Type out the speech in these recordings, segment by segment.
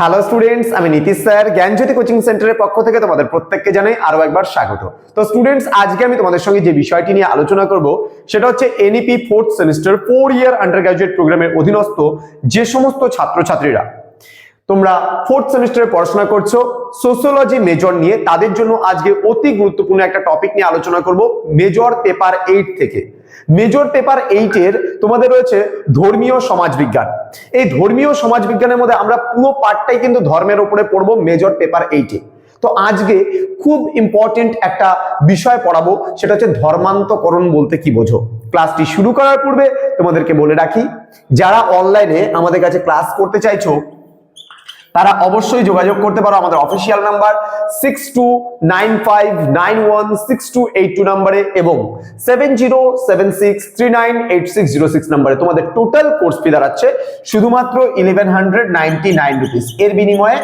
Hello students আমি Nitish sir, জ্ঞানজ্যোতি coaching সেন্টারের পক্ষ থেকে তোমাদের প্রত্যেককে জানাই আরও একবার স্বাগত। তো স্টুডেন্টস আজকে আমি তোমাদের সঙ্গে যে বিষয়টি নিয়ে আলোচনা করব, সেটা হচ্ছে NEP fourth semester four year undergraduate প্রোগ্রামের অধীনস্থ যে সমস্ত ছাত্রছাত্রীরা। তোমরা ফোর্থ সেমিস্টারে পড়াশোনা করছ সোসিওলজি মেজর নিয়ে তাদের জন্য আজকে অতি গুরুত্বপূর্ণ একটা টপিক নিয়ে আলোচনা করব মেজর পেপার এইট থেকে। মেজর পেপার এইটের তোমাদের রয়েছে ধর্মীয় সমাজবিজ্ঞান। এই ধর্মীয় সমাজবিজ্ঞানের মধ্যে আমরা পুরো পার্টটাই কিন্তু ধর্মের উপরে পড়ব মেজর পেপার এইটে তো আজকে খুব ইম্পর্টেন্ট একটা বিষয় পড়াবো, সেটা হচ্ছে ধর্মান্তকরণ বলতে কি বোঝো? ক্লাসটি শুরু করার পূর্বে তোমাদেরকে বলে রাখি, যারা অনলাইনে আমাদের কাছে ক্লাস করতে চাইছো তারা অবশ্যই যোগাযোগ করতে পারো আমাদের official number six two nine five nine one six two eight two নাম্বারে এবং seven zero seven six three nine eight six zero six নাম্বারে। তোমাদের টোটাল কোর্স ফি দাঁড়াচ্ছে শুধুমাত্র eleven hundred ninety nine rupees এর বিনিময়ে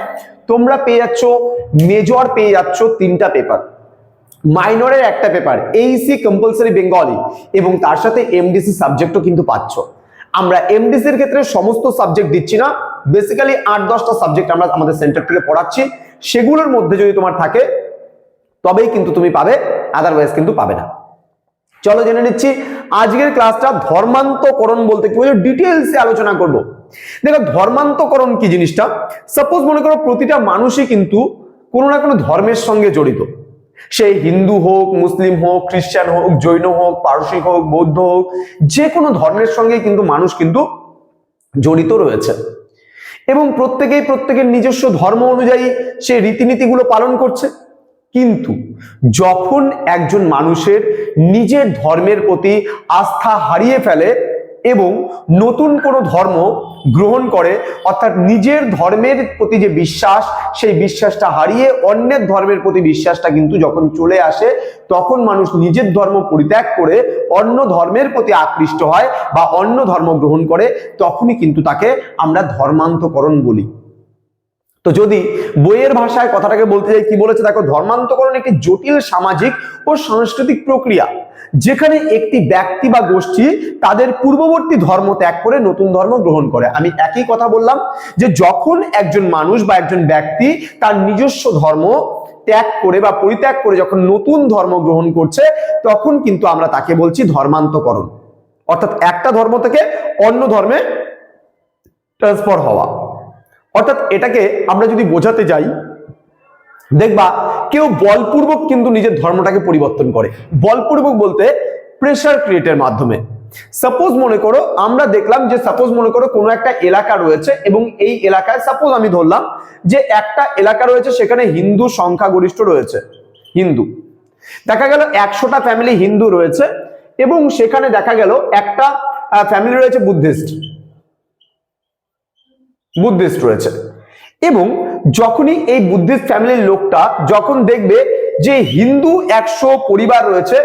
তোমরা পেয়ে যাচ্ছ মেজর পেয়ে যাচ্ছ তিনটা পেপার মাইনরের একটা পেপার এইসি কম্পালসারি বেঙ্গলি এবং তার সাথে এমডিসি সাবজেক্টও কিন্তু পাচ্ছ। আমরা এমডিসির ক্ষেত্রে সমস্ত সাবজেক্ট দিচ্ছি না। বেসিক্যালি আট, দশটা সাবজেক্ট আমরা আমাদের সেন্টার থেকে পড়াচ্ছি। সেগুলোর মধ্যে যদি তোমার থাকে, তবেই কিন্তু তুমি পাবে আদারওয়াইজ কিন্তু পাবে না। চলো জেনে নিচ্ছি, আজকের ক্লাসটা ধর্মান্তকরণ বলতে কি বলছো ডিটেলসে আলোচনা করব। দেখো, ধর্মান্তকরণ কি জিনিসটা? সাপোজ মনে করো প্রতিটা মানুষই কিন্তু কোনো না কোনো ধর্মের সঙ্গে জড়িত। সে হিন্দু হোক, মুসলিম হোক, খ্রিস্টান হোক, জৈন হোক পারসী হোক, বৌদ্ধ হোক, যে কোনো ধর্মের সঙ্গে কিন্তু মানুষ কিন্তু জড়িত রয়েছে। এবং প্রত্যেকেই প্রত্যেকের নিজস্ব ধর্ম অনুযায়ী সে রীতিনীতিগুলো পালন করছে। কিন্তু যখন একজন মানুষের নিজের ধর্মের প্রতি আস্থা হারিয়ে ফেলে এবং নতুন কোনো ধর্ম গ্রহণ করে, অর্থাৎ নিজের ধর্মের প্রতি যে বিশ্বাস, সেই বিশ্বাসটা হারিয়ে অন্যের ধর্মের প্রতি বিশ্বাসটা কিন্তু যখন চলে আসে, তখন মানুষ নিজের ধর্ম পরিত্যাগ করে অন্য ধর্মের প্রতি আকৃষ্ট হয় বা অন্য ধর্ম গ্রহণ করে, তখনই কিন্তু তাকে আমরা ধর্মান্তকরণ বলি। তো যদি বইয়ের ভাষায় কথাটাকে বলতে যাই, কি বলেছে? দেখো, ধর্মান্তকরণ একটি জটিল সামাজিক ও সাংস্কৃতিক প্রক্রিয়া। যেখানে একটি ব্যক্তি বা গোষ্ঠী তাদের পূর্ববর্তী ধর্ম ত্যাগ করে নতুন ধর্ম গ্রহণ করে। আমি একই কথা বললাম যে যখন একজন মানুষ বা একজন ব্যক্তি তার নিজস্ব ধর্ম ত্যাগ করে বা পরিত্যাগ করে যখন নতুন ধর্ম গ্রহণ করছে, তখন কিন্তু আমরা তাকে বলছি ধর্মান্তকরণ। অর্থাৎ একটা ধর্ম থেকে অন্য ধর্মে ট্রান্সফার হওয়া। অর্থাৎ এটাকে আমরা যদি বোঝাতে যাই দেখবা, কেউ বলপূর্বক কিন্তু নিজের ধর্মটাকে পরিবর্তন করে। বলপূর্বক বলতে প্রেশার ক্রিয়েটের মাধ্যমে। সাপোজ মনে করো, আমরা দেখলাম যে সাপোজ মনে করো কোনো একটা এলাকা রয়েছে এবং এই এলাকায় সাপোজ আমি ধরলাম যে একটা এলাকা রয়েছে সেখানে হিন্দু সংখ্যাগরিষ্ঠ রয়েছে। হিন্দু। দেখা গেল একশোটা ফ্যামিলি হিন্দু রয়েছে এবং সেখানে দেখা গেল একটা ফ্যামিলি রয়েছে বুদ্ধিস্ট বুদ্ধিস্ট রয়েছে। এবং যখনই এই বুদ্ধিস্ট ফ্যামিলির লোকটা যখন দেখবে যে হিন্দু একশো পরিবার রয়েছে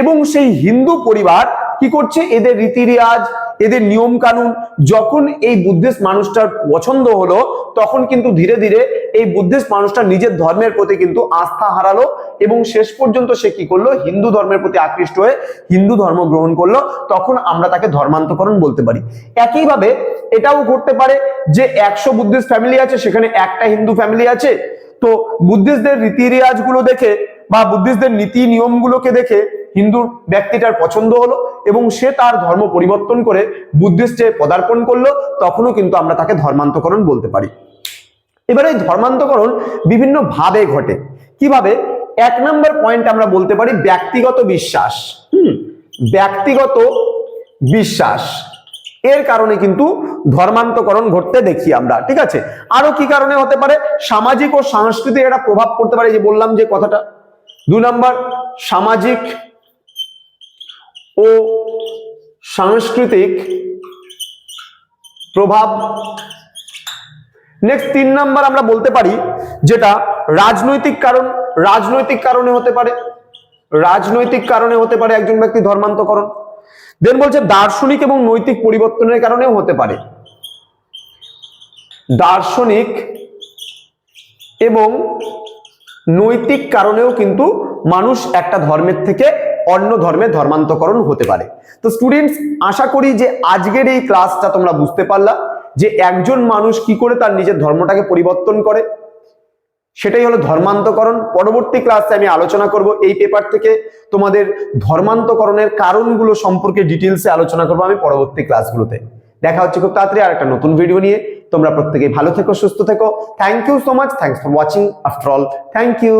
এবং সেই হিন্দু পরিবার কি করছে? এদের রীতি রেওয়াজ এদের নিয়ম কানুন যখন এই বুদ্ধিস্ট মানুষটার পছন্দ হলো, তখন কিন্তু ধীরে ধীরে এই বুদ্ধিস্ট মানুষটা নিজের ধর্মের প্রতি কিন্তু আস্থা হারালো এবং শেষ পর্যন্ত সে কি করল? হিন্দু ধর্মের প্রতি আকৃষ্ট হয়ে হিন্দু ধর্ম গ্রহণ করল। তখন আমরা তাকে ধর্মান্তকরণ বলতে পারি। একইভাবে এটাও ঘটতে পারে যে একশো বুদ্ধিস্ট ফ্যামিলি আছে, সেখানে একটা হিন্দু ফ্যামিলি আছে। তো বুদ্ধিস্টদের রীতি রেওয়াজগুলো দেখে বা বুদ্ধিস্টদের নীতি নিয়মগুলোকে দেখে হিন্দু ব্যক্তিটার পছন্দ হলো এবং সে তার ধর্ম পরিবর্তন করে বুদ্ধিস্টে পদার্পণ করল, তখনও কিন্তু আমরা তাকে ধর্মান্তকরণ বলতে পারি। এবারে এই ধর্মান্তকরণ বিভিন্ন ভাবে ঘটে। কীভাবে? এক নম্বর পয়েন্ট আমরা বলতে পারি ব্যক্তিগত বিশ্বাস। হুম? ব্যক্তিগত বিশ্বাস। এর কারণে কিন্তু ধর্মান্তকরণ ঘটতে দেখি আমরা, ঠিক আছে? আরও কি কারণে হতে পারে? সামাজিক ও সাংস্কৃতিক একটা প্রভাব পড়তে পারে যে বললাম যে কথাটা। দু নম্বর, সামাজিক ও সাংস্কৃতিক প্রভাব। নেক্সট তিন নাম্বার আমরা বলতে পারি যেটা রাজনৈতিক কারণ, রাজনৈতিক কারণে হতে পারে। রাজনৈতিক কারণে হতে পারে একজন ব্যক্তি ধর্মান্তকরণ। দেন বলছে দার্শনিক এবং নৈতিক পরিবর্তনের কারণেও হতে পারে। দার্শনিক এবং নৈতিক কারণেও কিন্তু মানুষ একটা ধর্মের থেকে অন্য ধর্মে ধর্মান্তকরণ হতে পারে। তো স্টুডেন্টস আশা করি যে আজকের এই ক্লাসটা তোমরা বুঝতে পারলা যে একজন মানুষ কি করে তার নিজের ধর্মটাকে পরিবর্তন করে। সেটাই হলো ধর্মান্তকরণ। পরবর্তী ক্লাসে আমি আলোচনা করব এই পেপার থেকে। তোমাদের ধর্মান্তকরণের কারণগুলো সম্পর্কে ডিটেলসে আলোচনা করব আমি পরবর্তী ক্লাসগুলোতে দেখা হচ্ছে খুব তাড়াতাড়ি আর একটা নতুন ভিডিও নিয়ে। তোমরা প্রত্যেকেই ভালো থেকো, সুস্থ থেকো। Thank you so much thanks for watching after all thank you